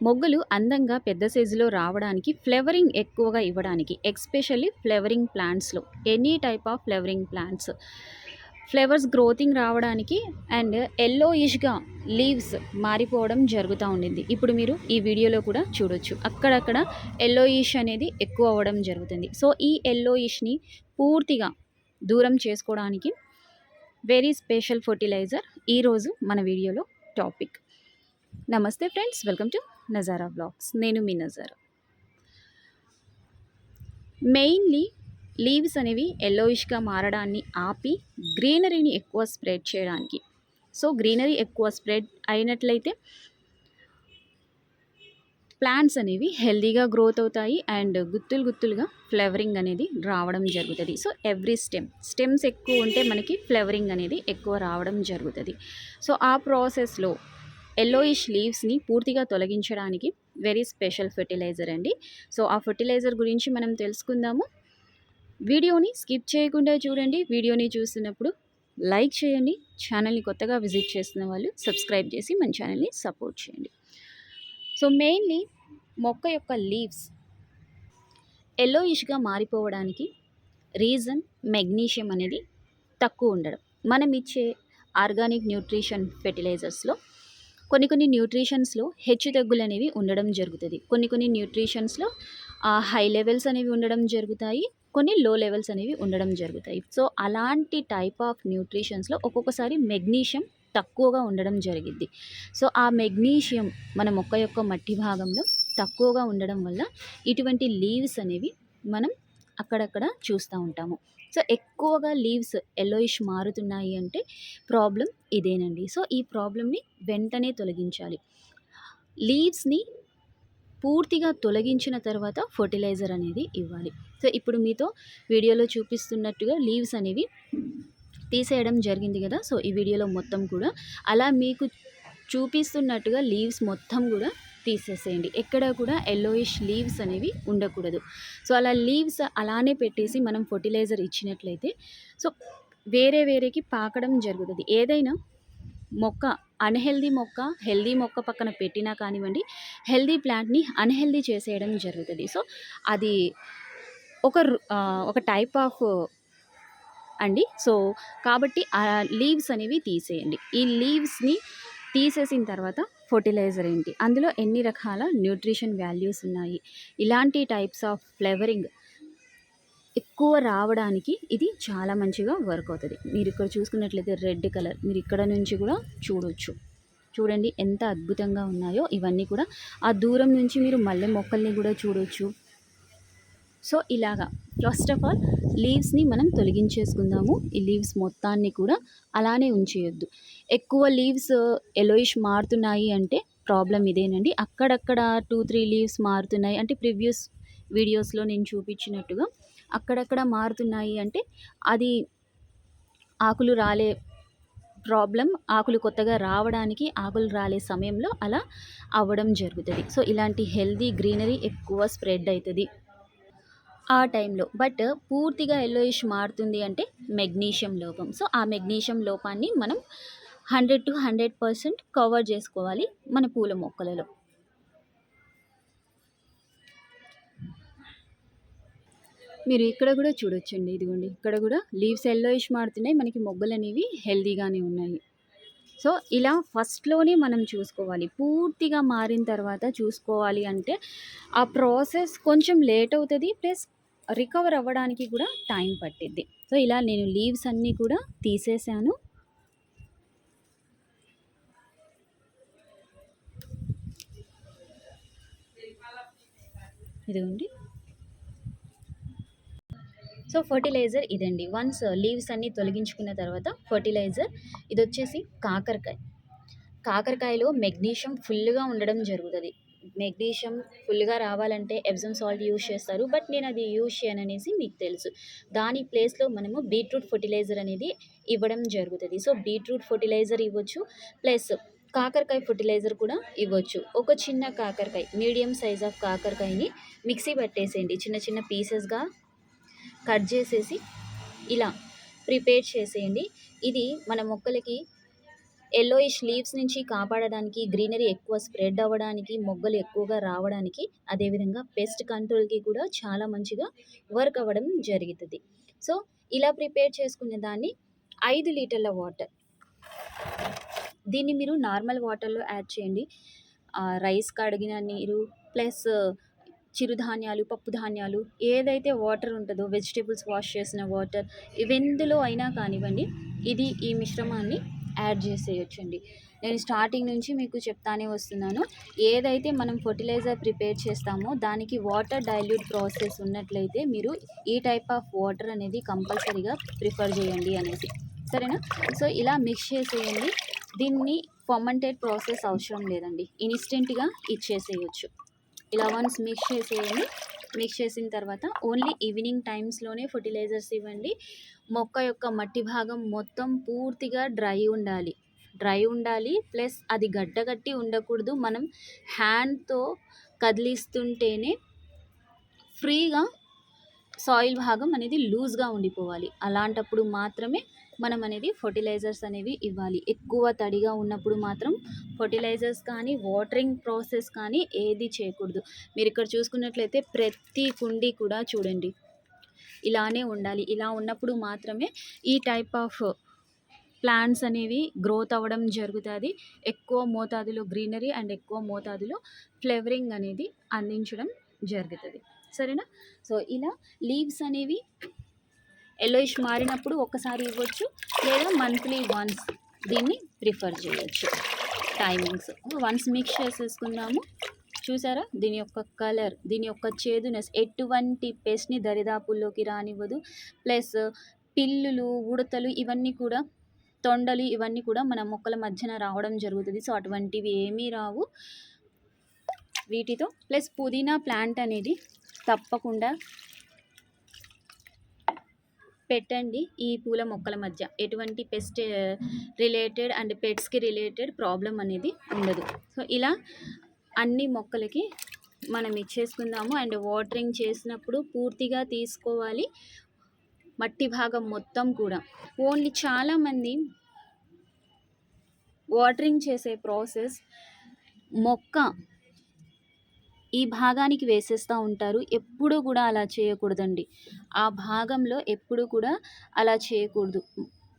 మొగ్గలు అందంగా పెద్ద సైజులో రావడానికి ఫ్లేవరింగ్ ఎక్కువగా ఇవ్వడానికి especially flowering ప్లాంట్స్లో any type of flowering plants. Flowers growthing రావడానికి అండ్ ఎల్లోయిష్గా లీవ్స్ మారిపోవడం జరుగుతూ ఉండింది. ఇప్పుడు మీరు ఈ వీడియోలో కూడా చూడొచ్చు. అక్కడక్కడ ఎల్లోయిష్ అనేది ఎక్కువ అవ్వడం జరుగుతుంది. సో ఈ ఎల్లోయిష్ని పూర్తిగా దూరం చేసుకోవడానికి వెరీ స్పెషల్ ఫర్టిలైజర్ ఈరోజు మన వీడియోలో టాపిక్ నమస్తే friends welcome to Nazara blogs నేను మీ నజారా. మెయిన్లీ లీవ్స్ అనేవి ఎల్లోయిష్గా మారడాన్ని ఆపి గ్రీనరీని ఎక్కువ స్ప్రెడ్ చేయడానికి. సో గ్రీనరీ ఎక్కువ స్ప్రెడ్ అయినట్లయితే ప్లాంట్స్ అనేవి హెల్దీగా గ్రోత్ అవుతాయి అండ్ గుత్తులు గుత్తులుగా ఫ్లవరింగ్ అనేది రావడం జరుగుతుంది. సో ఎవ్రీ స్టెమ్ స్టెమ్స్ ఎక్కువ ఉంటే మనకి ఫ్లవరింగ్ అనేది ఎక్కువ రావడం జరుగుతుంది. సో ఆ ప్రాసెస్లో ఎల్లోయిష్ లీవ్స్ని పూర్తిగా తొలగించడానికి వెరీ స్పెషల్ ఫెర్టిలైజర్ అండి. సో ఆ ఫెర్టిలైజర్ గురించి మనం తెలుసుకుందాము. వీడియోని స్కిప్ చేయకుండా చూడండి. వీడియోని చూసినప్పుడు లైక్ చేయండి. ఛానల్ని కొత్తగా విజిట్ చేస్తున్న వాళ్ళు సబ్స్క్రైబ్ చేసి మన ఛానల్ని సపోర్ట్ చేయండి. సో మెయిన్లీ మొక్క యొక్క లీవ్స్ ఎల్లోయిష్గా మారిపోవడానికి రీజన్ మెగ్నీషియం అనేది తక్కువ ఉండడం. మనం ఇచ్చే ఆర్గానిక్ న్యూట్రిషన్ ఫెర్టిలైజర్స్లో కొన్ని కొన్ని న్యూట్రిషన్స్లో హెచ్చు తగ్గులు అనేవి ఉండడం జరుగుతుంది. కొన్ని కొన్ని న్యూట్రిషన్స్లో హై లెవెల్స్ అనేవి ఉండడం జరుగుతాయి. కొన్ని లో లెవెల్స్ అనేవి ఉండడం జరుగుతాయి. సో అలాంటి టైప్ ఆఫ్ న్యూట్రిషన్స్లో ఒక్కొక్కసారి మెగ్నీషియం తక్కువగా ఉండడం జరిగిద్ది. సో ఆ మెగ్నీషియం మన మొక్క యొక్క మట్టి భాగంలో తక్కువగా ఉండడం వల్ల ఇటువంటి లీవ్స్ అనేవి మనం అక్కడక్కడ చూస్తూ ఉంటాము. సో ఎక్కువగా లీవ్స్ ఎల్లోయిష్ మారుతున్నాయి అంటే ప్రాబ్లం ఇదేనండి. సో ఈ ప్రాబ్లమ్ని వెంటనే తొలగించాలి. లీవ్స్ని పూర్తిగా తొలగించిన తర్వాత ఫర్టిలైజర్ అనేది ఇవ్వాలి. సో ఇప్పుడు మీతో వీడియోలో చూపిస్తున్నట్టుగా లీవ్స్ అనేవి తీసేయడం జరిగింది కదా! సో ఈ వీడియోలో మొత్తం కూడా అలా మీకు చూపిస్తున్నట్టుగా లీవ్స్ మొత్తం కూడా తీసేసేయండి. ఎక్కడ కూడా ఎల్లోయిష్ లీవ్స్ అనేవి ఉండకూడదు. సో అలా లీవ్స్ అలానే పెట్టేసి మనం ఫర్టిలైజర్ ఇచ్చినట్లయితే సో వేరే వేరేకి పాకడం జరుగుతుంది. ఏదైనా మొక్క అన్హెల్దీ మొక్క హెల్దీ మొక్క పక్కన పెట్టినా కానివ్వండి హెల్దీ ప్లాంట్ని అన్హెల్దీ చేసేయడం జరుగుతుంది. సో అది ఒక ఒక టైప్ ఆఫ్ అండి. సో కాబట్టి ఆ లీవ్స్ అనేవి తీసేయండి. ఈ లీవ్స్ని తీసేసిన తర్వాత ఫర్టిలైజర్ ఏంటి? అందులో ఎన్ని రకాల న్యూట్రిషన్ వాల్యూస్ ఉన్నాయి? ఇలాంటి టైప్స్ ఆఫ్ ఫ్లేవరింగ్ ఎక్కువ రావడానికి ఇది చాలా మంచిగా వర్క్ అవుతుంది. మీరు ఇక్కడ చూసుకున్నట్లయితే రెడ్ కలర్ మీరు ఇక్కడ నుంచి కూడా చూడొచ్చు. చూడండి ఎంత అద్భుతంగా ఉన్నాయో ఇవన్నీ కూడా. ఆ దూరం నుంచి మీరు మల్లె మొక్కల్ని కూడా చూడొచ్చు. సో ఇలాగా ఫస్ట్ ఆఫ్ ఆల్ లీవ్స్ని మనం తొలగించేసుకుందాము. ఈ లీవ్స్ మొత్తాన్ని కూడా అలానే ఉంచేయొద్దు. ఎక్కువ లీవ్స్ ఎలోయిష్ మారుతున్నాయి అంటే ప్రాబ్లం ఇదేనండి. అక్కడక్కడ టూ త్రీ లీవ్స్ మారుతున్నాయి. అంటే ప్రివ్యూస్ వీడియోస్లో నేను చూపించినట్టుగా అక్కడక్కడ మారుతున్నాయి అంటే అది ఆకులు రాలే ప్రాబ్లం ఆకులు కొత్తగా రావడానికి ఆకులు రాలే సమయంలో అలా అవ్వడం జరుగుతుంది. సో ఇలాంటి హెల్దీ గ్రీనరీ ఎక్కువ స్ప్రెడ్ అవుతుంది. ఆ టైంలో. బట్ పూర్తిగా ఎల్లోయిష్ మారుతుంది అంటే మెగ్నీషియం లోపం. సో ఆ మెగ్నీషియం లోపాన్ని మనం hundred to hundred percent cover చేసుకోవాలి మన పూల మొక్కలలో. మీరు ఇక్కడ కూడా చూడొచ్చండి. ఇదిగోండి. ఇక్కడ కూడా లీవ్స్ ఎల్లోయిష్ మారుతున్నాయి. మనకి మొగ్గలు అనేవి హెల్దీగానే ఉన్నాయి. సో ఇలా ఫస్ట్లోనే మనం చూసుకోవాలి. పూర్తిగా మారిన తర్వాత చూసుకోవాలి అంటే ఆ ప్రాసెస్ కొంచెం లేట్ అవుతుంది. ప్లస్ రికవర్ అవ్వడానికి కూడా టైం పట్టిద్ది. సో ఇలా నేను లీవ్స్ అన్నీ కూడా తీసేసాను. ఇదిగోండి. సో ఫర్టిలైజర్ ఇదండి. వన్స్ లీవ్స్ అన్నీ తొలగించుకున్న తర్వాత ఫర్టిలైజర్ ఇది వచ్చేసి కాకరకాయ. కాకరకాయలో మెగ్నీషియం ఫుల్గా ఉండడం జరుగుతుంది. మెగ్నీషియం ఫుల్గా రావాలంటే ఎబ్జమ్ సాల్ట్ యూజ్ చేస్తారు. బట్ నేను అది యూజ్ చేయను అనేసి మీకు తెలుసు. దాని ప్లేస్లో మనము బీట్రూట్ ఫర్టిలైజర్ అనేది ఇవ్వడం జరుగుతుంది. సో బీట్రూట్ ఫర్టిలైజర్ ఇవ్వచ్చు. ప్లస్ కాకరకాయ ఫర్టిలైజర్ కూడా ఇవ్వచ్చు. ఒక చిన్న కాకరకాయ మీడియం సైజ్ ఆఫ్ కాకరకాయని మిక్సీ పట్టేసేయండి. చిన్న చిన్న పీసెస్గా కట్ చేసేసి ఇలా ప్రిపేర్ చేసేయండి. ఇది మన మొక్కలకి ఎల్లోయిష్ లీవ్స్ నుంచి కాపాడడానికి గ్రీనరీ ఎక్కువ స్ప్రెడ్ అవ్వడానికి మొగ్గలు ఎక్కువగా రావడానికి అదేవిధంగా పెస్ట్ కంట్రోల్కి కూడా చాలా మంచిగా వర్క్ అవ్వడం జరుగుతుంది. సో ఇలా ప్రిపేర్ చేసుకునే దాన్ని ఐదు లీటర్ల వాటర్ దీన్ని మీరు నార్మల్ వాటర్లో యాడ్ చేయండి. రైస్ కడిగిన నీరు ప్లస్ చిరుధాన్యాలు పప్పు ధాన్యాలు ఏదైతే వాటర్ ఉంటుందో వెజిటేబుల్స్ వాష్ చేసిన వాటర్ ఇవెందులో అయినా కానివ్వండి ఇది ఈ మిశ్రమాన్ని యాడ్ చేసేయచ్చండి. నేను స్టార్టింగ్ నుంచి మీకు చెప్తానే వస్తున్నాను. ఏదైతే మనం ఫర్టిలైజర్ ప్రిపేర్ చేస్తామో దానికి వాటర్ డైల్యూట్ ప్రాసెస్ ఉన్నట్లయితే మీరు ఈ టైప్ ఆఫ్ వాటర్ అనేది కంపల్సరీగా ప్రిఫర్ చేయండి అనేసి. సరేనా? సో ఇలా మిక్స్ చేసేయండి. దీన్ని ఫర్మెంటెడ్ ప్రాసెస్ అవసరం లేదండి. ఇన్స్టెంట్గా ఇచ్చేసేయచ్చు. ఇలా వన్స్ మిక్స్ చేసేయండి. మిక్స్ చేసిన తర్వాత ఓన్లీ ఈవినింగ్ టైమ్స్లోనే ఫర్టిలైజర్స్ ఇవ్వండి. మొక్క యొక్క మట్టి భాగం మొత్తం పూర్తిగా డ్రై ఉండాలి. డ్రై ఉండాలి ప్లస్ అది గడ్డగట్టి ఉండకూడదు. మనం హ్యాండ్తో కదిలిస్తుంటేనే ఫ్రీగా సాయిల్ భాగం అనేది లూజ్గా ఉండిపోవాలి. అలాంటప్పుడు మాత్రమే మనం అనేది ఫర్టిలైజర్స్ అనేవి ఇవ్వాలి. ఎక్కువ తడిగా ఉన్నప్పుడు మాత్రం ఫర్టిలైజర్స్ కానీ వాటరింగ్ ప్రాసెస్ కానీ ఏది చేయకూడదు. మీరు ఇక్కడ చూసుకున్నట్లయితే ప్రతి కుండీ కూడా చూడండి. ఇలానే ఉండాలి. ఇలా ఉన్నప్పుడు మాత్రమే ఈ టైప్ ఆఫ్ ప్లాంట్స్ అనేవి గ్రోత్ అవ్వడం జరుగుతుంది. ఎక్కువ మోతాదులో గ్రీనరీ అండ్ ఎక్కువ మోతాదులో ఫ్లేవరింగ్ అనేది అందించడం జరుగుతుంది. సరేనా? సో ఇలా లీవ్స్ అనేవి ఎల్లోయిష్ మారినప్పుడు ఒక్కసారి ఇవ్వచ్చు. లేదా మంత్లీ వన్స్ దీన్ని ప్రిఫర్ చేయొచ్చు. టైమింగ్స్ వన్స్ మిక్స్ చేసేసుకుందాము. చూసారా? దీని యొక్క కలర్ దీని యొక్క చేదునెస్ ఎటువంటి పెస్ట్ని దరిదాపుల్లోకి రానివ్వదు. ప్లస్ పిల్లులు ఉడతలు ఇవన్నీ కూడా తొండలు ఇవన్నీ కూడా మన మొక్కల మధ్యన రావడం జరుగుతుంది. సో అటువంటివి ఏమీ రావు. వీటితో ప్లస్ పుదీనా ప్లాంట్ అనేది తప్పకుండా పెట్టండి ఈ పూల మొక్కల మధ్య. ఎటువంటి పెస్ట్ రిలేటెడ్ అండ్ పెట్స్కి రిలేటెడ్ ప్రాబ్లం అనేది ఉండదు. సో ఇలా అన్ని మొక్కలకి మనం ఇచ్చేసుకుందాము. అండ్ వాటరింగ్ చేసినప్పుడు పూర్తిగా తీసుకోవాలి. మట్టి భాగం మొత్తం కూడా. ఓన్లీ చాలామంది వాటరింగ్ చేసే ప్రాసెస్ మొక్క ఈ భాగానికి వేసేస్తూ ఉంటారు. ఎప్పుడూ కూడా అలా చేయకూడదండి. ఆ భాగంలో ఎప్పుడు కూడా అలా చేయకూడదు.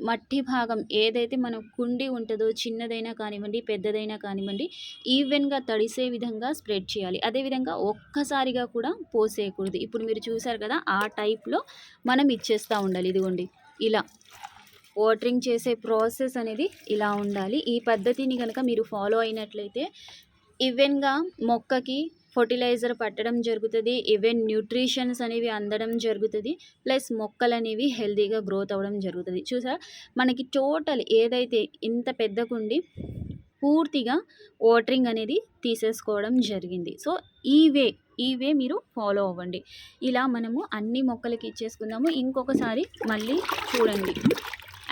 మట్టి భాగం ఏదైతే మనం కుండి ఉంటుందో చిన్నదైనా కానివ్వండి పెద్దదైనా కానివ్వండి ఈవెన్గా తడిసే విధంగా స్ప్రెడ్ చేయాలి. అదేవిధంగా ఒక్కసారిగా కూడా పోసేయకూడదు. ఇప్పుడు మీరు చూసారు కదా ఆ టైప్లో మనం ఇచ్చేస్తూ ఉండాలి. ఇదిగోండి ఇలా వాటరింగ్ చేసే ప్రాసెస్ అనేది ఇలా ఉండాలి. ఈ పద్ధతిని కనుక మీరు ఫాలో అయినట్లయితే ఈవెన్గా మొక్కకి ఫర్టిలైజర్ పట్టడం జరుగుతుంది ఈవెన్ న్యూట్రిషన్స్ అనేవి అందడం జరుగుతుంది ప్లస్ మొక్కలు అనేవి హెల్తీగా గ్రోత్ అవ్వడం జరుగుతుంది. చూసా మనకి టోటల్ ఏదైతే ఇంత పెద్ద కుండి పూర్తిగా వాటరింగ్ అనేది తీసేసుకోవడం జరిగింది. సో ఈ వే ఈ వే మీరు ఫాలో అవ్వండి. ఇలా మనము అన్ని మొక్కలకి ఇచ్చేసుకుందాము ఇంకొకసారి మళ్ళీ చూడండి.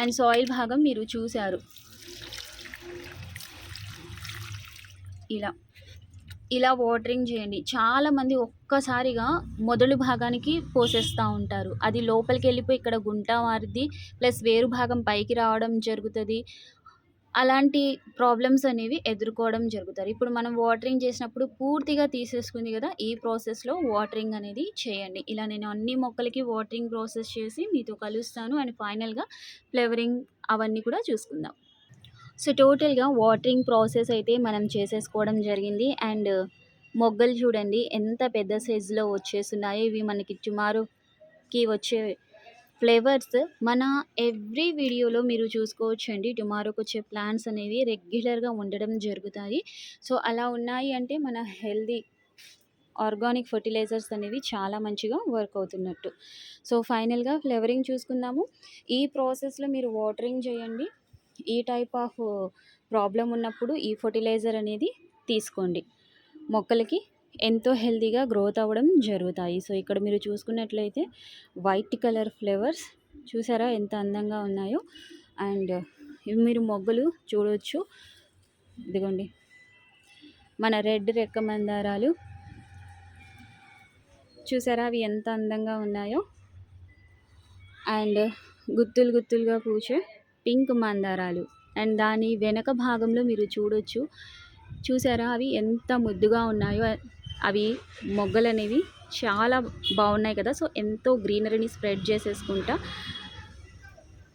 అండ్ సాయిల్ భాగం మీరు చూశారు. ఇలా. ఇలా వాటరింగ్ చేయండి. చాలామంది ఒక్కసారిగా మొదలు భాగానికి పోసేస్తూ ఉంటారు. అది లోపలికి వెళ్ళిపోయి ఇక్కడ గుంట మారుద్ది ప్లస్ వేరు భాగం పైకి రావడం జరుగుతుంది. అలాంటి ప్రాబ్లమ్స్ అనేవి ఎదుర్కోవడం జరుగుతారు. ఇప్పుడు మనం వాటరింగ్ చేసినప్పుడు పూర్తిగా తీసేసుకుంది కదా ఈ ప్రాసెస్లో వాటరింగ్ అనేది చేయండి. ఇలా నేను అన్ని మొక్కలకి వాటరింగ్ ప్రాసెస్ చేసి మీతో కలుస్తాను. అండ్ ఫైనల్గా ఫ్లేవరింగ్ అవన్నీ కూడా చూసుకుందాం. సో టోటల్గా వాటరింగ్ ప్రాసెస్ అయితే మనం చేసేసుకోవడం జరిగింది. అండ్ మొగ్గలు చూడండి ఎంత పెద్ద సైజులో వచ్చేస్తున్నాయి ఇవి మనకి టుమారోకి వచ్చే ఫ్లేవర్స్. మన ఎవ్రీ వీడియోలో మీరు చూసుకోవచ్చండి టుమారోకి వచ్చే ప్లాంట్స్ అనేవి రెగ్యులర్గా ఉండడం జరుగుతాయి. సో అలా ఉన్నాయి అంటే మన హెల్దీ ఆర్గానిక్ ఫర్టిలైజర్స్ అనేవి చాలా మంచిగా వర్క్ అవుతున్నట్టు. సో ఫైనల్గా ఫ్లేవరింగ్ చూసుకుందాము. ఈ ప్రాసెస్లో మీరు వాటరింగ్ చేయండి. ఈ టైప్ ఆఫ్ ప్రాబ్లం ఉన్నప్పుడు ఈ ఫర్టిలైజర్ అనేది తీసుకోండి. మొక్కలకి ఎంతో హెల్తీగా గ్రోత్ అవ్వడం జరుగుతాయి. సో ఇక్కడ మీరు చూసుకున్నట్లయితే వైట్ కలర్ ఫ్లేవర్స్ చూసారా ఎంత అందంగా ఉన్నాయో? అండ్ మీరు మొగ్గలు చూడవచ్చు ఇదిగోండి. మన రెడ్ రెక్క మందారాలు చూసారా అవి ఎంత అందంగా ఉన్నాయో? అండ్ గుత్తులు గుత్తులుగా పూచే పింక్ మందారాలు. అండ్ దాని వెనక భాగంలో మీరు చూడొచ్చు. చూసారా అవి ఎంత ముద్దుగా ఉన్నాయో. అవి మొగ్గలు అనేవి చాలా బాగున్నాయి కదా. సో ఎంతో గ్రీనరీని స్ప్రెడ్ చేసేసుకుంటా.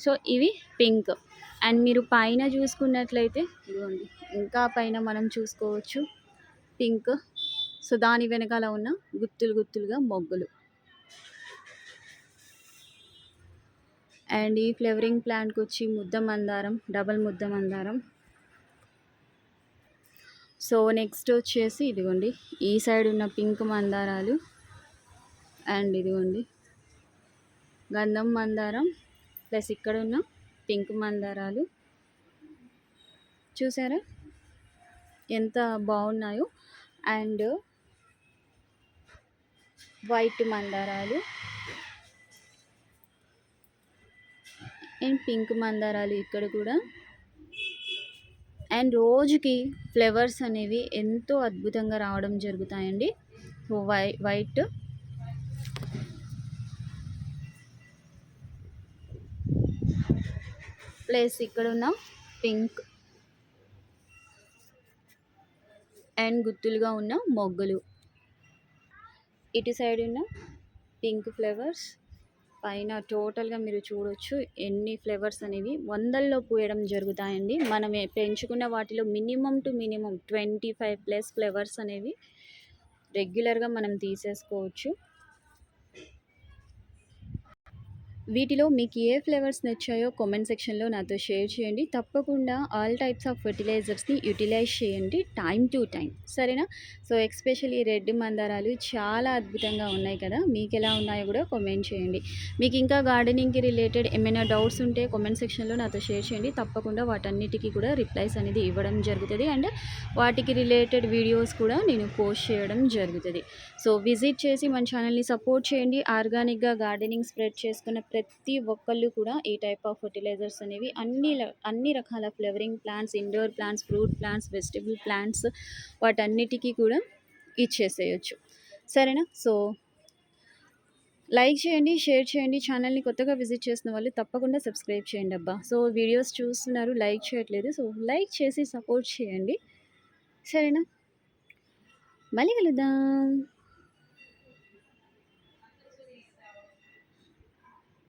సో ఇవి పింక్. అండ్ మీరు పైన చూసుకున్నట్లయితే ఇదిగోండి. ఇంకా పైన మనం చూసుకోవచ్చు పింక్. సో దాని వెనకాల ఉన్న గుత్తులు గుత్తులుగా మొగ్గులు. అండ్ ఈ ఫ్లేవరింగ్ ప్లాంట్కి వచ్చి ముద్ద మందారం డబల్ ముద్ద మందారం. సో నెక్స్ట్ వచ్చేసి ఇదిగోండి ఈ సైడ్ ఉన్న పింక్ మందారాలు అండ్ ఇదిగోండి గంధం మందారం ప్లస్ ఇక్కడ ఉన్న పింక్ మందారాలు. చూసారా? ఎంత బాగున్నాయో. అండ్ వైట్ మందారాలు. అండ్ పింక్ మందారాలు ఇక్కడ కూడా. అండ్ రోజుకి ఫ్లవర్స్ అనేవి ఎంతో అద్భుతంగా రావడం జరుగుతాయండి. Why white. ప్లస్ ఇక్కడ ఉన్న పింక్. అండ్ గుత్తులుగా ఉన్న మొగ్గలు. ఇటు సైడ్ ఉన్న పింక్ ఫ్లవర్స్. పైన టోటల్గా మీరు చూడొచ్చు ఎన్ని ఫ్లేవర్స్ అనేవి. వందల్లో పూయడం జరుగుతాయండి. మనం పెంచుకున్న వాటిలో minimum to minimum twenty five plus flowers అనేవి రెగ్యులర్గా మనం తీసేసుకోవచ్చు. వీటిలో మీకు ఏ ఫ్లేవర్స్ నచ్చాయో కామెంట్ సెక్షన్లో నాతో షేర్ చేయండి. తప్పకుండా ఆల్ టైప్స్ ఆఫ్ ఫర్టిలైజర్స్ని యూటిలైజ్ చేయండి టైం టు టైం సరేనా? సో ఎక్స్పెషల్లీ రెడ్ మందారాలు చాలా అద్భుతంగా ఉన్నాయి కదా? మీకు ఎలా ఉన్నాయో కూడా కామెంట్ చేయండి. మీకు ఇంకా గార్డెనింగ్కి రిలేటెడ్ ఏమైనా డౌట్స్ ఉంటే కామెంట్ సెక్షన్లో నాతో షేర్ చేయండి. తప్పకుండా వాటన్నిటికీ కూడా రిప్లైస్ అనేది ఇవ్వడం జరుగుతుంది అండ్ వాటికి రిలేటెడ్ వీడియోస్ కూడా నేను పోస్ట్ చేయడం జరుగుతుంది. సో విజిట్ చేసి మన ఛానల్ని సపోర్ట్ చేయండి. ఆర్గానిక్గా గార్డెనింగ్ స్ప్రెడ్ చేసుకున్న ప్రతి ఒక్కళ్ళు కూడా ఈ టైప్ ఆఫ్ ఫర్టిలైజర్స్ అనేవి అన్ని అన్ని రకాల flowering plants indoor plants fruit plants vegetable plants వాటన్నిటికీ కూడా ఇచ్చేసేయచ్చు. సరేనా? సో లైక్ చేయండి షేర్ చేయండి ఛానల్ని కొత్తగా విజిట్ చేసిన వాళ్ళు తప్పకుండా సబ్స్క్రైబ్ చేయండి అబ్బా. సో వీడియోస్ చూస్తున్నారు లైక్ చేయట్లేదు. సో లైక్ చేసి సపోర్ట్ చేయండి. సరేనా? మళ్ళీ కలుద్దాం.